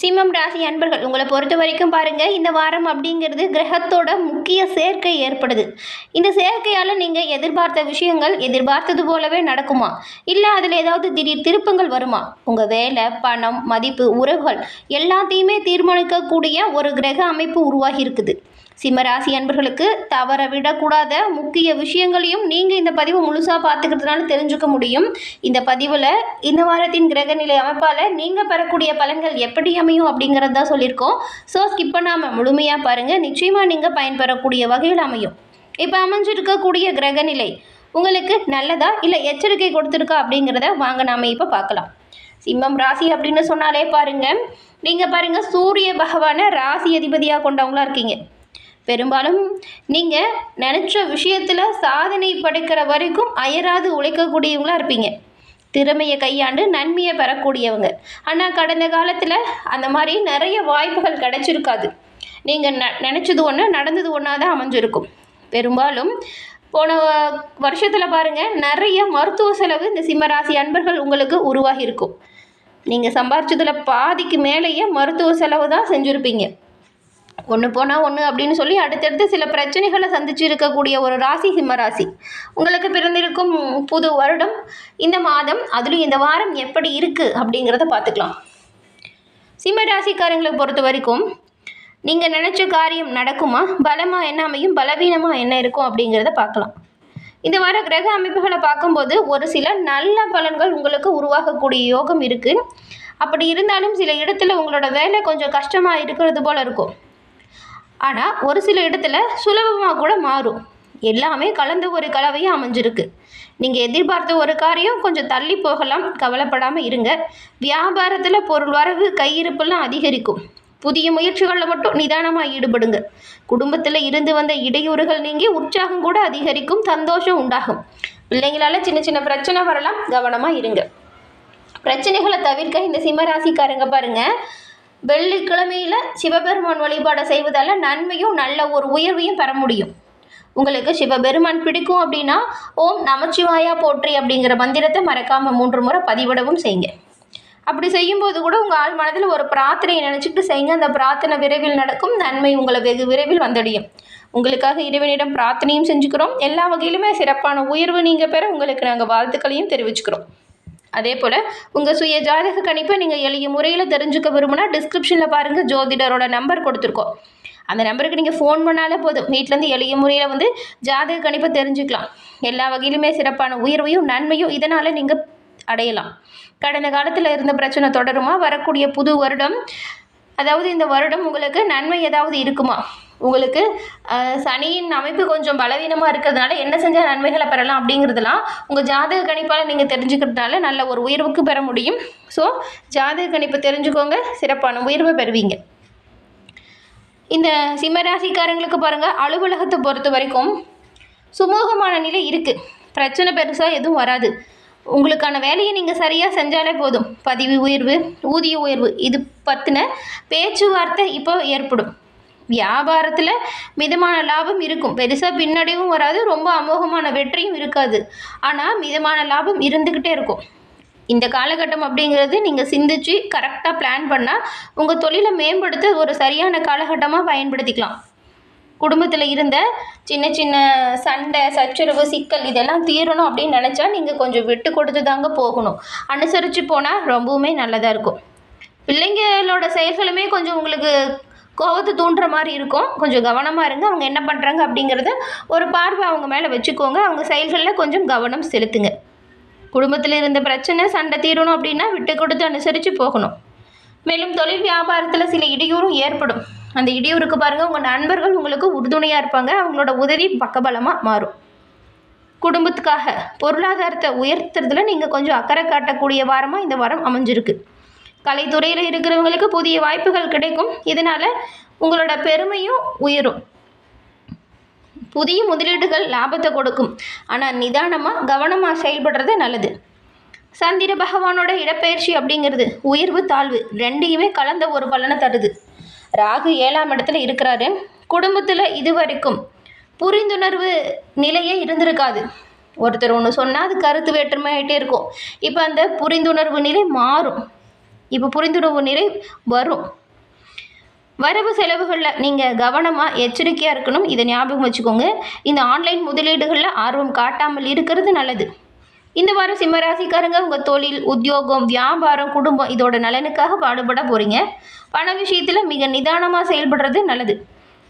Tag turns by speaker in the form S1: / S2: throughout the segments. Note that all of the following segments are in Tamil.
S1: சிம்மம் ராசி அன்பர்கள் உங்களை பொறுத்த வரைக்கும் பாருங்கள் இந்த வாரம் அப்படிங்கிறது கிரகத்தோட முக்கிய சேர்க்கை ஏற்படுது. இந்த சேர்க்கையால் நீங்கள் எதிர்பார்த்த விஷயங்கள் எதிர்பார்த்தது போலவே நடக்குமா? இல்லை அதில் ஏதாவது திடீர் திருப்பங்கள் வருமா? உங்கள் வேலை பணம் மதிப்பு உறவுகள் எல்லாத்தையுமே தீர்மானிக்கக்கூடிய ஒரு கிரக அமைப்பு உருவாகி இருக்குது. சிம்மராசி அன்பர்களுக்கு தவற விடக்கூடாத முக்கிய விஷயங்களையும் நீங்கள் இந்த பதிவை முழுசாக பார்த்துக்கிறதுனால தெரிஞ்சுக்க முடியும். இந்த பதிவில் இந்த வாரத்தின் கிரகநிலை அமைப்பால் நீங்கள் பெறக்கூடிய பலன்கள் எப்படி அமையும் அப்படிங்கிறது தான் சொல்லியிருக்கோம். ஸோ ஸ்கிப் பண்ணாமல் முழுமையாக பாருங்கள் நிச்சயமாக நீங்கள் பயன்பெறக்கூடிய வகையில் அமையும். இப்போ அமைஞ்சிருக்கக்கூடிய கிரகநிலை உங்களுக்கு நல்லதா இல்லை எச்சரிக்கை கொடுத்துருக்கா அப்படிங்கிறத வாங்க நாம இப்போ பார்க்கலாம். சிம்மம் ராசி அப்படின்னு சொன்னாலே பாருங்க. நீங்கள் பாருங்கள் சூரிய பகவானை ராசி அதிபதியாக கொண்டவங்களா இருக்கீங்க. பெரும்பாலும் நீங்கள் நினச்ச விஷயத்தில் சாதனை படைக்கிற வரைக்கும் அயராது உழைக்கக்கூடியவங்களா இருப்பீங்க. திறமையை கையாண்டு நன்மையை பெறக்கூடியவங்க. ஆனால் கடந்த காலத்தில் அந்த மாதிரி நிறைய வாய்ப்புகள் கிடைச்சிருக்காது. நீங்கள் ந நினச்சது ஒன்று நடந்தது ஒன்றா தான் அமைஞ்சிருக்கும். பெரும்பாலும் போன வருஷத்தில் பாருங்கள் நிறைய மருத்துவ செலவு இந்த சிம்மராசி அன்பர்கள் உங்களுக்கு உருவாகி இருக்கும் நீங்கள் சம்பாரிச்சதில் பாதிக்கு மேலேயே மருத்துவ செலவு தான் செஞ்சுருப்பீங்க. ஒன்று போனால் ஒன்று அப்படின்னு சொல்லி அடுத்தடுத்து சில பிரச்சனைகளை சந்திச்சு இருக்கக்கூடிய ஒரு ராசி சிம்ம ராசி. உங்களுக்கு பிறந்திருக்கும் புது வருடம் இந்த மாதம் அதுலேயும் இந்த வாரம் எப்படி இருக்குது அப்படிங்கிறத பார்த்துக்கலாம். சிம்ம ராசிக்காரங்களை பொறுத்த வரைக்கும் நீங்கள் நினச்ச காரியம் நடக்குமா? பலமாக என்ன அமையும்? பலவீனமாக என்ன இருக்கும் அப்படிங்கிறத பார்க்கலாம். இந்த வார கிரக அமைப்புகளை பார்க்கும்போது ஒரு சில நல்ல பலன்கள் உங்களுக்கு உருவாகக்கூடிய யோகம் இருக்குது அப்படி இருந்தாலும் சில இடத்துல உங்களோட வேலை கொஞ்சம் கஷ்டமாக இருக்கிறது போல் இருக்கும். ஆனால் ஒரு சில இடத்துல சுலபமாக கூட மாறும். எல்லாமே கலந்த ஒரு கலவையாக அமைஞ்சிருக்கு. நீங்கள் எதிர்பார்த்த ஒரு காரியம் கொஞ்சம் தள்ளி போகலாம் கவலைப்படாமல் இருங்க. வியாபாரத்தில் பொருள் வரவு கையிருப்பெல்லாம் அதிகரிக்கும். புதிய முயற்சிகளில் மட்டும் நிதானமாக ஈடுபடுங்க. குடும்பத்தில் இருந்து வந்த இடையூறுகள் நீங்கி உற்சாகம் கூட அதிகரிக்கும் சந்தோஷம் உண்டாகும். பிள்ளைங்களால் சின்ன சின்ன பிரச்சனை வரலாம் கவனமாக இருங்க. பிரச்சனைகளை தவிர்க்க இந்த சிம்மராசிக்காரங்க பாருங்கள் வெள்ளிக்கிழமையில் சிவபெருமான் வழிபாடை செய்வதால் நன்மையும் நல்ல ஒரு உயர்வையும் பெற முடியும். உங்களுக்கு சிவபெருமான் பிடிக்கும் அப்படின்னா ஓம் நமச்சிவாயா போற்றி அப்படிங்கிற மந்திரத்தை மறக்காமல் மூன்று முறை பதிவிடவும் செய்யுங்க. அப்படி செய்யும்போது கூட உங்கள் ஆள் மனதில் ஒரு பிரார்த்தனையை நினச்சிட்டு செய்யுங்க. அந்த பிரார்த்தனை விரைவில் நடக்கும். நன்மை உங்களை வெகு விரைவில் வந்தடையும். உங்களுக்காக இறைவனிடம் பிரார்த்தனையும் செஞ்சுக்கிறோம். எல்லா வகையிலுமே சிறப்பான உயர்வு நீங்கள் பெற உங்களுக்கு நாங்கள் வாழ்த்துக்களையும் தெரிவிச்சுக்கிறோம். அதே போல் உங்கள் சுய ஜாதக கணிப்பை நீங்கள் எளிய முறையில் தெரிஞ்சுக்க விரும்புனா டிஸ்கிரிப்ஷனில் பாருங்கள் ஜோதிடரோட நம்பர் கொடுத்துருக்கோம். அந்த நம்பருக்கு நீங்கள் ஃபோன் பண்ணாலே போதும். வீட்டிலேருந்து எளிய முறையில் வந்து ஜாதக கணிப்பை தெரிஞ்சுக்கலாம். எல்லா வகையிலுமே சிறப்பான உயர்வையும் நன்மையும் இதனால் நீங்கள் அடையலாம். கடந்த காலத்தில் இருந்த பிரச்சனை தொடருமா? வரக்கூடிய புது வருடம் அதாவது இந்த வருடம் உங்களுக்கு நன்மை ஏதாவது இருக்குமா? உங்களுக்கு சனியின் அமைப்பு கொஞ்சம் பலவீனமாக இருக்கிறதுனால என்ன செஞ்சால் நன்மைகளை பெறலாம் அப்படிங்கிறதுலாம் உங்கள் ஜாதக கணிப்பால் நீங்கள் தெரிஞ்சுக்கிறதுனால நல்ல ஒரு உயர்வுக்கு பெற முடியும். ஸோ ஜாதக கணிப்பை தெரிஞ்சுக்கோங்க சிறப்பான உயர்வை பெறுவீங்க. இந்த சிம்மராசிக்காரங்களுக்கு பாருங்கள் அலுவலகத்தை பொறுத்த வரைக்கும் சுமூகமான நிலை இருக்குது பிரச்சனை பெருசாக எதுவும் வராது. உங்களுக்கான வேலையை நீங்கள் சரியாக செஞ்சாலே போதும். பதிவு உயர்வு ஊதிய உயர்வு இது பற்றின பேச்சுவார்த்தை இப்போ ஏற்படும். வியாபாரத்தில் மிதமான லாபம் இருக்கும். பெருசாக பின்னடைவும் வராது ரொம்ப அமோகமான வெற்றியும் இருக்காது. ஆனால் மிதமான லாபம் இருந்துக்கிட்டே இருக்கும். இந்த காலகட்டம் அப்படிங்கிறது நீங்கள் சிந்திச்சு கரெக்டாக பிளான் பண்ணால் உங்கள் தொழிலை மேம்படுத்த ஒரு சரியான காலகட்டமாக பயன்படுத்திக்கலாம். குடும்பத்தில் இருந்த சின்ன சின்ன சண்டை சச்சரவு சிக்கல் இதெல்லாம் தீரணும் அப்படின்னு நினச்சா நீங்கள் கொஞ்சம் விட்டு கொடுத்து தாங்க போகணும். அனுசரித்து போனால் ரொம்பவுமே நல்லதாக இருக்கும். பிள்ளைங்களோட செயல்களுமே கொஞ்சம் உங்களுக்கு கோபத்தை தூண்டுற மாதிரி இருக்கும். கொஞ்சம் கவனமாக இருங்க. அவங்க என்ன பண்ணுறாங்க அப்படிங்கிறத ஒரு பார்வை அவங்க மேலே வச்சுக்கோங்க. அவங்க செயல்களில் கொஞ்சம் கவனம் செலுத்துங்க. குடும்பத்தில் இருந்த பிரச்சனை சண்டை தீரணும் அப்படின்னா விட்டு கொடுத்து அனுசரித்து போகணும். மேலும் தொழில் வியாபாரத்தில் சில இடையூறும் ஏற்படும். அந்த இடையூறுக்கு பாருங்கள் உங்கள் நண்பர்கள் உங்களுக்கு உறுதுணையாக இருப்பாங்க. அவங்களோட உதவி பக்கபலமாக மாறும். குடும்பத்துக்காக பொருளாதாரத்தை உயர்த்துறதுல நீங்கள் கொஞ்சம் அக்கறை காட்டக்கூடிய வாரமாக இந்த வாரம் அமைஞ்சிருக்கு. கலைத்துறையில் இருக்கிறவங்களுக்கு புதிய வாய்ப்புகள் கிடைக்கும். இதனால் உங்களோட பெருமையும் உயரும். புதிய முதலீடுகள் லாபத்தை கொடுக்கும். ஆனால் நிதானமாக கவனமாக செயல்படுறது நல்லது. சந்திர பகவானோட இடப்பெயர்ச்சி அப்படிங்கிறது உயர்வு தாழ்வு ரெண்டையுமே கலந்த ஒரு பலனை தருது. ராகு ஏழாம் இடத்துல இருக்கிறாரு. குடும்பத்தில் இதுவரைக்கும் புரிந்துணர்வு நிலையே இருந்திருக்காது. ஒருத்தர் ஒன்று சொன்னால் அது கருத்து வேற்றுமை ஆகிட்டே இருக்கும். இப்போ அந்த புரிந்துணர்வு நிலை மாறும். இப்போ புரிந்துணர்வு நிலை வரும். வரவு செலவுகளில் நீங்கள் கவனமாக எச்சரிக்கையாக இருக்கணும். இதை ஞாபகம் வச்சுக்கோங்க. இந்த ஆன்லைன் முதலீடுகளில் ஆர்வம் காட்டாமல் இருக்கிறது நல்லது. இந்த வாரம் சிம்மராசிக்காரங்க உங்கள் தொழில் உத்தியோகம் வியாபாரம் குடும்பம் இதோட நலனுக்காக பாடுபட போகிறீங்க பண விஷயத்தில் மிக நிதானமாக செயல்படுறது நல்லது.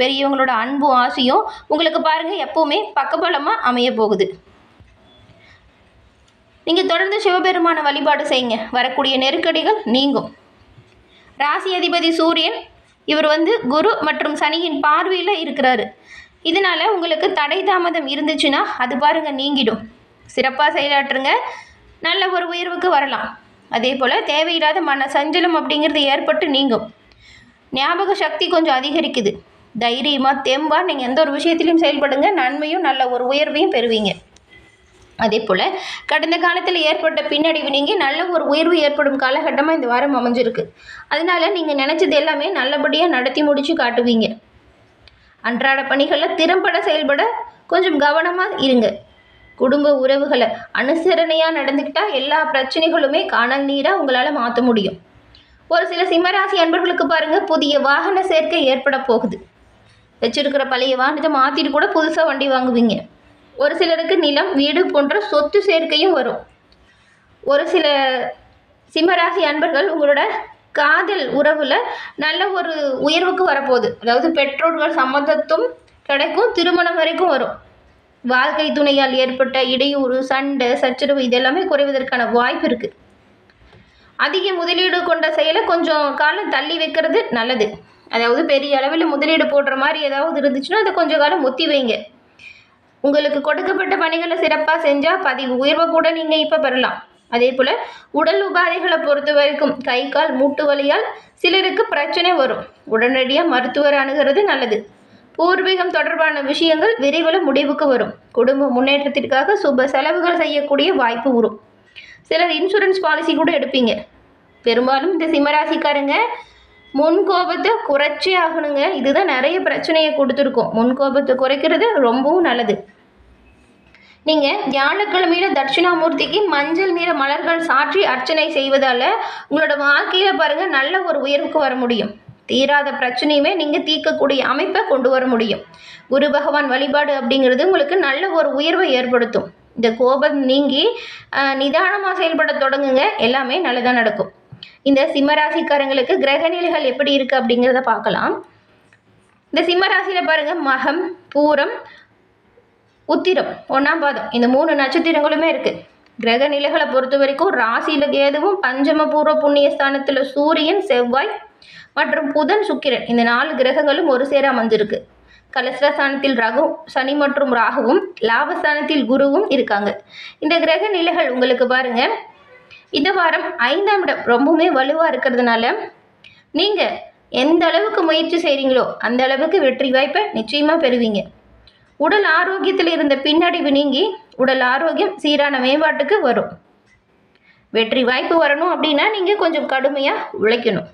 S1: பெரியவங்களோட அன்பும் ஆசையும் உங்களுக்கு பாருங்கள் எப்போவுமே பக்கபலமாக அமைய போகுது. நீங்கள் தொடர்ந்து சிவபெருமான வழிபாடு செய்யுங்க. வரக்கூடிய நெருக்கடிகள் நீங்கும். ராசி அதிபதி சூரியன் இவர் வந்து குரு மற்றும் சனியின் பார்வையில் இருக்கிறாரு. இதனால் உங்களுக்கு தடை தாமதம் இருந்துச்சுன்னா அது பாருங்கள் நீங்கிடும். சிறப்பாக செயலாற்றுங்க. நல்ல ஒரு உயர்வுக்கு வரலாம். அதே போல் தேவையில்லாத மன சஞ்சலம் அப்படிங்கிறது ஏற்பட்டு நீங்கும். ஞாபக சக்தி கொஞ்சம் அதிகரிக்குது. தைரியமாக தெம்பாக நீங்கள் எந்த ஒரு விஷயத்திலையும் செயல்படுங்க. நன்மையும் நல்ல ஒரு உயர்வையும் பெறுவீங்க. அதே போல் கடந்த காலத்தில் ஏற்பட்ட பின்னடைவு நீங்கி நல்ல ஒரு உயர்வு ஏற்படும் காலகட்டமாக இந்த வாரம் அமைஞ்சிருக்கு. அதனால நீங்கள் நினச்சது எல்லாமே நல்லபடியாக நடத்தி முடித்து காட்டுவீங்க. அன்றாட பணிகளில் திறம்பட செயல்பட கொஞ்சம் கவனமாக இருங்க. குடும்ப உறவுகளை அனுசரணையாக நடந்துக்கிட்டால் எல்லா பிரச்சனைகளுமே காணல் நீராக உங்களால் மாற்ற முடியும். ஒரு சில சிம்மராசி அன்பர்களுக்கு பாருங்கள் புதிய வாகன சேர்க்கை ஏற்பட போகுது. வச்சுருக்கிற பழைய வாகனத்தை மாற்றிட்டு கூட புதுசாக வண்டி வாங்குவீங்க. ஒரு சிலருக்கு நிலம் வீடு போன்ற சொத்து சேர்க்கையும் வரும். ஒரு சில சிம்மராசி அன்பர்கள் உங்களோட காதல் உறவில் நல்ல ஒரு உயர்வுக்கு வரப்போகுது. அதாவது பெற்றோர்கள் சம்மந்தத்தும் கிடைக்கும் திருமணம் வரைக்கும் வரும். வாழ்க்கை துணையால் ஏற்பட்ட இடையூறு சண்டை சச்சரவு இதெல்லாமே குறைவதற்கான வாய்ப்பு இருக்குது அதிக முதலீடு கொண்ட செயலை கொஞ்சம் காலம் தள்ளி வைக்கிறது நல்லது. அதாவது பெரிய அளவில் முதலீடு போடுற மாதிரி ஏதாவது இருந்துச்சுன்னா அதை கொஞ்சம் காலம் ஒத்தி வைங்க. உங்களுக்கு கொடுக்கப்பட்ட பணிகளை சிறப்பாக செஞ்சால் பதிவு உயர்வை கூட நீங்கள் இப்போ பெறலாம். அதே போல் உடல் உபாதைகளை பொறுத்த வரைக்கும் கை கால் மூட்டு வலியால் சிலருக்கு பிரச்சனை வரும். உடனடியாக மருத்துவர் அணுகிறது நல்லது. பூர்வீகம் தொடர்பான விஷயங்கள் விரைவில் முடிவுக்கு வரும். குடும்ப முன்னேற்றத்திற்காக சுப செலவுகள் செய்யக்கூடிய வாய்ப்பு வரும் சிலர் இன்சூரன்ஸ் பாலிசி கூட எடுப்பீங்க. பெரும்பாலும் இந்த சிம்மராசிக்காரங்க முன் கோபத்தை குறைச்சே ஆகணுங்க. இதுதான் நிறைய பிரச்சனையை கொடுத்துருக்கோம். முன் கோபத்தை குறைக்கிறது ரொம்பவும் நல்லது. நீங்கள் வியாழக்கிழமையில தட்சிணாமூர்த்திக்கு மஞ்சள் நிற மலர்கள் சாற்றி அர்ச்சனை செய்வதால் உங்களோட வாழ்க்கையில் பாருங்கள் நல்ல ஒரு உயர்வுக்கு வர முடியும். தீராத பிரச்சனையுமே நீங்கள் தீர்க்கக்கூடிய அமைப்பை கொண்டு வர முடியும். குரு பகவான் வழிபாடு அப்படிங்கிறது உங்களுக்கு நல்ல ஒரு உயர்வை ஏற்படுத்தும். இந்த கோபம் நீங்கி நிதானமாக செயல்பட தொடங்குங்க. எல்லாமே நல்லதாக நடக்கும். இந்த சிம்மராசிக்காரங்களுக்கு கிரகநிலைகள் எப்படி இருக்குது அப்படிங்கிறத பார்க்கலாம். இந்த சிம்மராசியில் பாருங்கள் மகம் பூரம் உத்திரம் ஒன்றாம் பாதம். இந்த மூணு நட்சத்திரங்களுமே இருக்குது கிரக நிலைகளை பொறுத்த வரைக்கும் ராசியில் கேதுவும் பஞ்சம பூர்வ புண்ணியஸ்தானத்தில் சூரியன் செவ்வாய் மற்றும் புதன் சுக்கிரன். இந்த நாலு கிரகங்களும் ஒரு சேர அமைஞ்சிருக்கு கலஸ்ரஸ்தானத்தில் ரகு சனி மற்றும் ராகுவும் லாபஸ்தானத்தில் குருவும் இருக்காங்க. இந்த கிரக நிலைகள் உங்களுக்கு பாருங்க இந்த வாரம் ஐந்தாம் இடம் ரொம்பவுமே வலுவாக இருக்கிறதுனால நீங்கள் எந்த அளவுக்கு முயற்சி செய்கிறீங்களோ அந்த அளவுக்கு வெற்றி வாய்ப்பை நிச்சயமாக பெறுவீங்க. உடல் ஆரோக்கியத்தில் இருந்த பின்னடைவு நீங்கி உடல் ஆரோக்கியம் சீரான மேம்பாட்டுக்கு வரும். வெற்றி வாய்ப்பு வரணும் அப்படின்னா நீங்கள் கொஞ்சம் கடுமையாக உழைக்கணும்.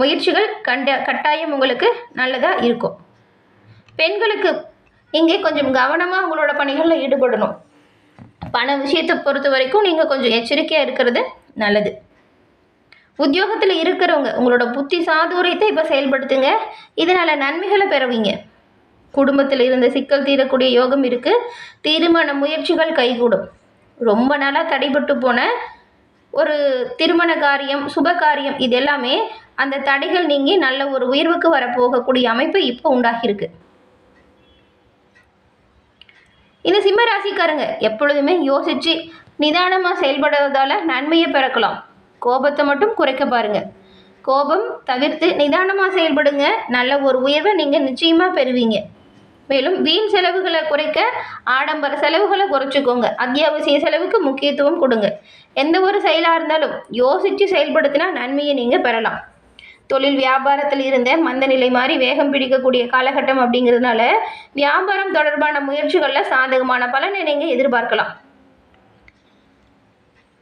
S1: முயற்சிகள் கண்ட கட்டாயம் உங்களுக்கு நல்லதாக இருக்கும். பெண்களுக்கு இங்கே கொஞ்சம் கவனமாக உங்களோட பணிகளில் ஈடுபடணும். பண விஷயத்தை பொறுத்த வரைக்கும் நீங்கள் கொஞ்சம் எச்சரிக்கையாக இருக்கிறது நல்லது. உத்தியோகத்தில் இருக்கிறவங்க உங்களோட புத்தி சாதுரியத்தை இப்போ செயல்படுத்துங்க. இதனால் நன்மைகளை பெறுவீங்க. குடும்பத்தில் இருந்த சிக்கல் தீரக்கூடிய யோகம் இருக்குது திருமண முயற்சிகள் கைகூடும். ரொம்ப நாளாக தடைபட்டு போன ஒரு திருமண காரியம் சுப காரியம் இது எல்லாமே அந்த தடைகள் நீங்கி நல்ல ஒரு உயர்வுக்கு வரப்போகக்கூடிய அமைப்பு இப்போ உண்டாகியிருக்கு. இந்த சிம்ம ராசிக்காரங்க. எப்பொழுதுமே யோசித்து நிதானமாக செயல்படுவதால் நன்மையை பிறக்கலாம். கோபத்தை மட்டும் குறைக்க பாருங்க. கோபம் தவிர்த்து நிதானமாக செயல்படுங்க. நல்ல ஒரு உயர்வை நீங்கள் நிச்சயமாக பெறுவீங்க. மேலும் வீண் செலவுகளை குறைக்க ஆடம்பர செலவுகளை குறைச்சிக்கோங்க. அத்தியாவசிய செலவுக்கு முக்கியத்துவம் கொடுங்க. எந்த ஒரு செயலாக இருந்தாலும் யோசித்து செயல்படுத்தினா நன்மையை நீங்கள் பெறலாம். தொழில் வியாபாரத்தில் இருந்த மந்த நிலை மாதிரி வேகம் பிடிக்கக்கூடிய காலகட்டம் அப்படிங்கிறதுனால வியாபாரம் தொடர்பான முயற்சிகளில் சாதகமான பலனை நீங்கள் எதிர்பார்க்கலாம்.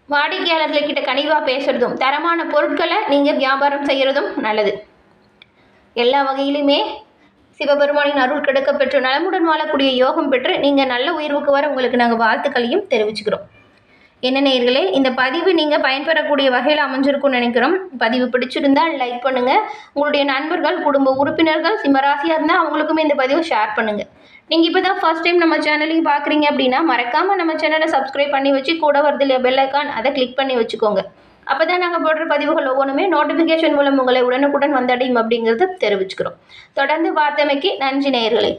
S1: வாடிக்கையாளர்கள்கிட்ட கனிவாக பேசுகிறதும் தரமான பொருட்களை நீங்கள் வியாபாரம் செய்கிறதும் நல்லது. எல்லா வகையிலுமே சிவபெருமானின் அருள் கிடைக்க பெற்று நலமுடன் வாழக்கூடிய யோகம் பெற்று நீங்கள் நல்ல உயர்வுக்கு வர உங்களுக்கு நாங்கள் வாழ்த்துக்களையும் தெரிவிச்சுக்கிறோம். என்ன நேயர்களே இந்த பதிவு நீங்கள் பயன்பெறக்கூடிய வகையில் அமைஞ்சிருக்கும்னு நினைக்கிறோம். பதிவு பிடிச்சிருந்தால் லைக் பண்ணுங்கள் உங்களுடைய நண்பர்கள் குடும்ப உறுப்பினர்கள் சிம்மராசியாக இருந்தால் அவங்களுக்குமே இந்த பதிவை ஷேர் பண்ணுங்கள் நீங்கள் இப்போ தான் ஃபர்ஸ்ட் டைம் நம்ம சேனலையும் பார்க்குறீங்க அப்படின்னா மறக்காமல் நம்ம சேனலை சப்ஸ்கிரைப் பண்ணி வச்சு கூட வருது இல்லையா பெல் ஐக்கான் அதை கிளிக் பண்ணி வச்சுக்கோங்க. அப்போ தான் நாங்கள் போடுற பதிவுகள் ஒவ்வொன்றுமே நோட்டிஃபிகேஷன் மூலம் உங்களை உடனுக்குடன் வந்தடையும் அப்படிங்கிறத தெரிவிச்சுக்கிறோம். தொடர்ந்து பார்த்தமைக்கு நன்றி நேயர்களே.